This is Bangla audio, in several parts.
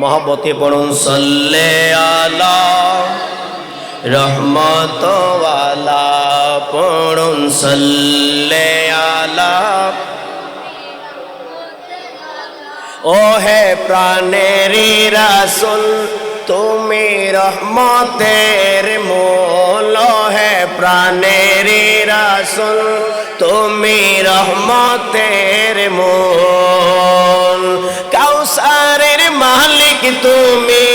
মহব্বতে পড়ুন, সল্লে আলা রহমতওয়ালা। পড়ুন, সল্লে আলা ও হে প্রাণেরি রাসুল, তুমি রহমতের মূল। হে প্রাণেরি রাসুল, তুমি রহমতের মূল। তুমি,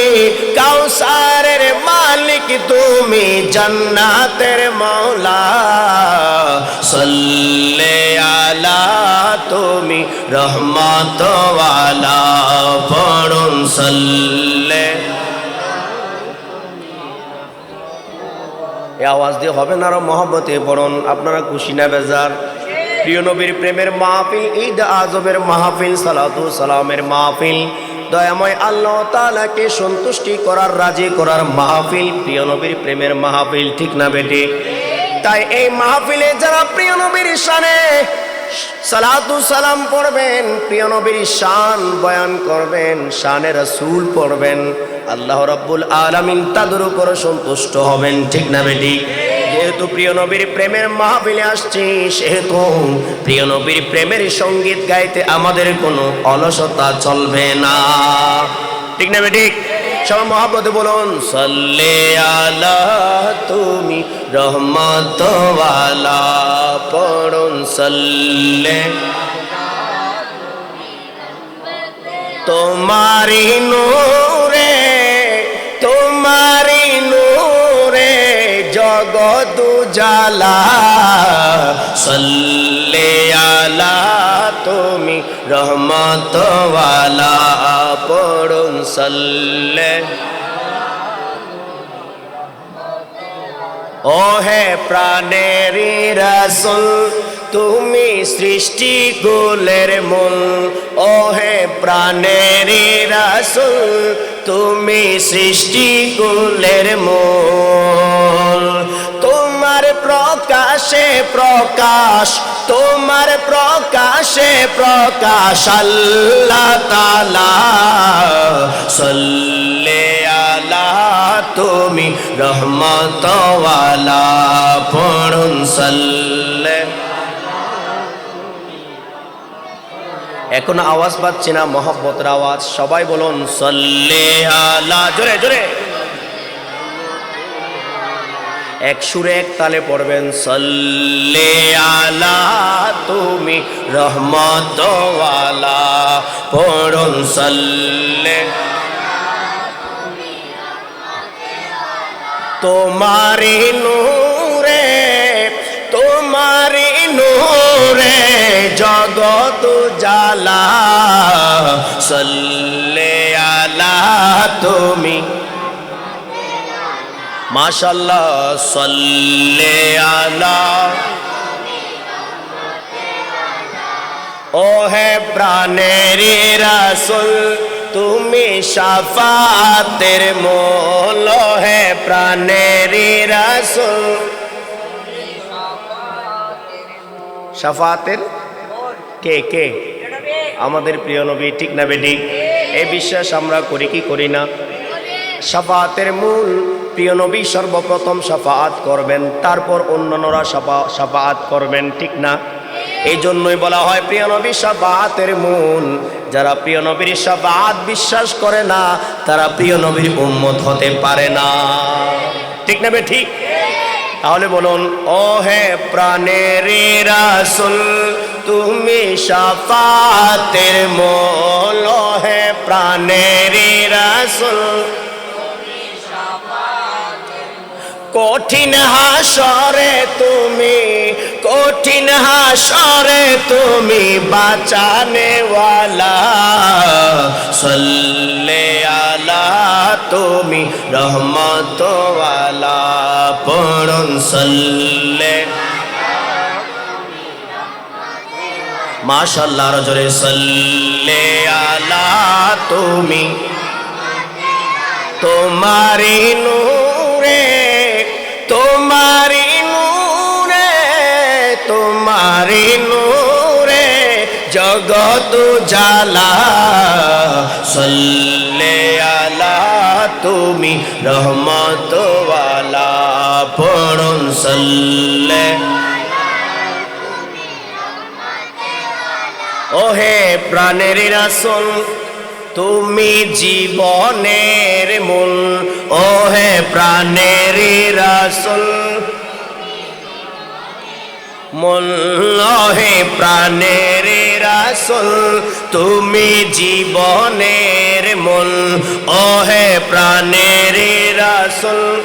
কাউসারের মালিক তুমি, জান্নাতের মৌলা সল্লে আলা তুমি, রহমতওয়ালা। পড়ুন সল্লে। এ আওয়াজ দিয়ে হবে না আরও মহব্বতে, পড়ুন আপনারা খুশি না বেজার। প্রিয় নবীর প্রেমের মাহফিল, ঈদ আজবের মাহফিল, সালাতু সালামের মাহফিল। দয়াময় আল্লাহ তালাকে সন্তুষ্টি করার, রাজি করার মাহফিল, প্রিয় নবীর প্রেমের মাহফিল, ঠিক না বেটি? তাই এই মাহফিলে যারা প্রিয় নবীর শানে সালাতু সালাম পড়বেন, প্রিয় নবীর শান বয়ান করবেন, শানে রাসূল পড়বেন, আল্লাহ রাব্বুল আলামিন তাদের উপর সন্তুষ্ট হবেন, ঠিক না বেটি? যেহেতু প্রিয় নবীর প্রেমের মাহফিলে আসছি, সেহেতু প্রিয় নবীর প্রেমের সংগীত গাইতে আমাদের কোনো অলসতা চলবে না। ঠিক না বেটি সবাই মহাপদে বলুন, সল্লে আলা, তুমি রহমতওয়ালা, পড়ুন সল্লে। তোমারি নূরে জগৎ জালা সল্লে আলা, তুমি রহমতওয়ালা, পড়ুন সল্লে। ও হে প্রাণেরি রাসুল, তুমি সৃষ্টি কুলের মূল। ও হে প্রাণেরি রাসুল তুমি সৃষ্টি কুলের মূল। তোমার প্রকাশে প্রকাশ, তোমার প্রকাশে প্রকাশ আল্লাহ তালা সল্লে আলা, তুমি রহমতওয়ালা, পড়ুন সল্লে। এখন আওয়াজ পাচ্ছি না, মহব্বতের আওয়াজ। সবাই বলুন, সল্লে আলা জোরে জোরে। এক সুরে এক তালে পড়বেন, সল্লে আলা তুমি রহমতওয়ালা। পড়ুন, সল্লে তোমারি নূরে তোমারি নূরে জগত জালা সল্লে আলা তুমি। মাশাল্লাহ সল্লে আলা। ও হে প্রাণেরি রাসুল, তুমি সাফাতের মোল। হে প্রাণেরি রাসুল সাফাতের কে কে? আমাদের প্রিয় নবী, ঠিক না বেটি? এই বিশ্বাস আমরা করি কি করি না? সাফাতের মূল প্রিয় নবী সর্বপ্রথম সাফাত করবেন, তারপর অন্যান্যরা সাফা, সাফাত করবেন, ঠিক না? এই জন্যই বলা হয় প্রিয় নবী সাফাতের মূল। যারা প্রিয় নবীর সাফাত বিশ্বাস করে না, তারা প্রিয় নবীর উম্মত হতে পারে না। ঠিক না বে ঠিক তাহলে বলুন, ও হে প্রাণের রাসুল, তুমি সাফাতের মোল, ও হে প্রাণের রাসুল কঠিন হাসরে কঠিন হাসরে তুমি বাঁচানেওয়ালা সল্লে আলা তুমি রহমতওয়ালা পড়ুন সল্লে। মাশাল্লাহ রজরে সল্লে আলা তুমি। তোমারি নূরে তোমারি নূরে জগত জালা সল্লে তুমি রহমতওয়ালা। পড়ুন সাল্লে। ওহে প্রাণের রাসুল, তুমি জীবনের মূল। ওহে প্রাণের রাসুল মূল ওহে প্রাণের রাসুল, তুমি জীবনের মূল। ওহে প্রাণের রাসুল,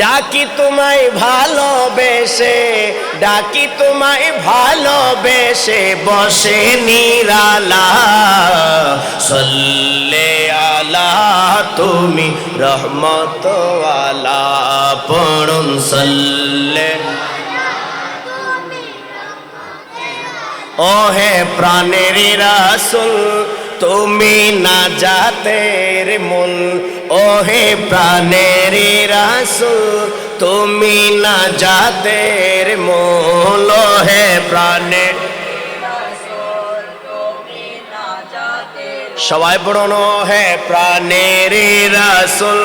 ডাকি তোমায় ভালোবেসে, ডাকি তোমায় ভালোবেসে, বসে নিরালা সল্লে তুমি রহমত আলা পড়ুন সল্লে ওহে প্রাণের রাসুল তুমি না জাতের মূল ওহে প্রাণের রাসুল তুমি না জাতের মূল ওহে সবাই পড়ুন হে প্রাণের রাসুল।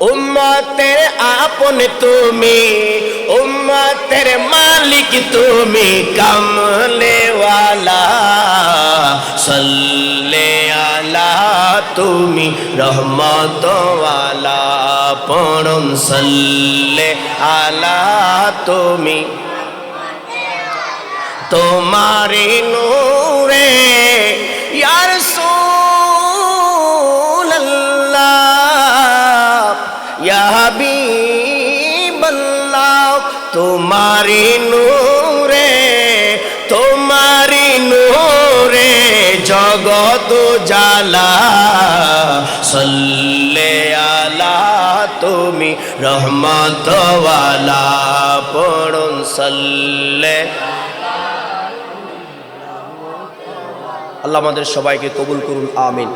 উম্মতের আপন তুমি, উম্মতের মালিক তুমি, কামলেওয়ালা। সল্লে আলা তুমি, রহমতওয়ালা। পড়ুন সল্লে আলা তুমি। তোমারি নূরে ইয়ার তোমারি নূরে তোমারি নূরে জগত জালা সল্লে আলা, তুমি রহমতওয়ালা, পড়ুন সল্লে আল্লাহ আমাদের সবাইকে কবুল করুন আমিন।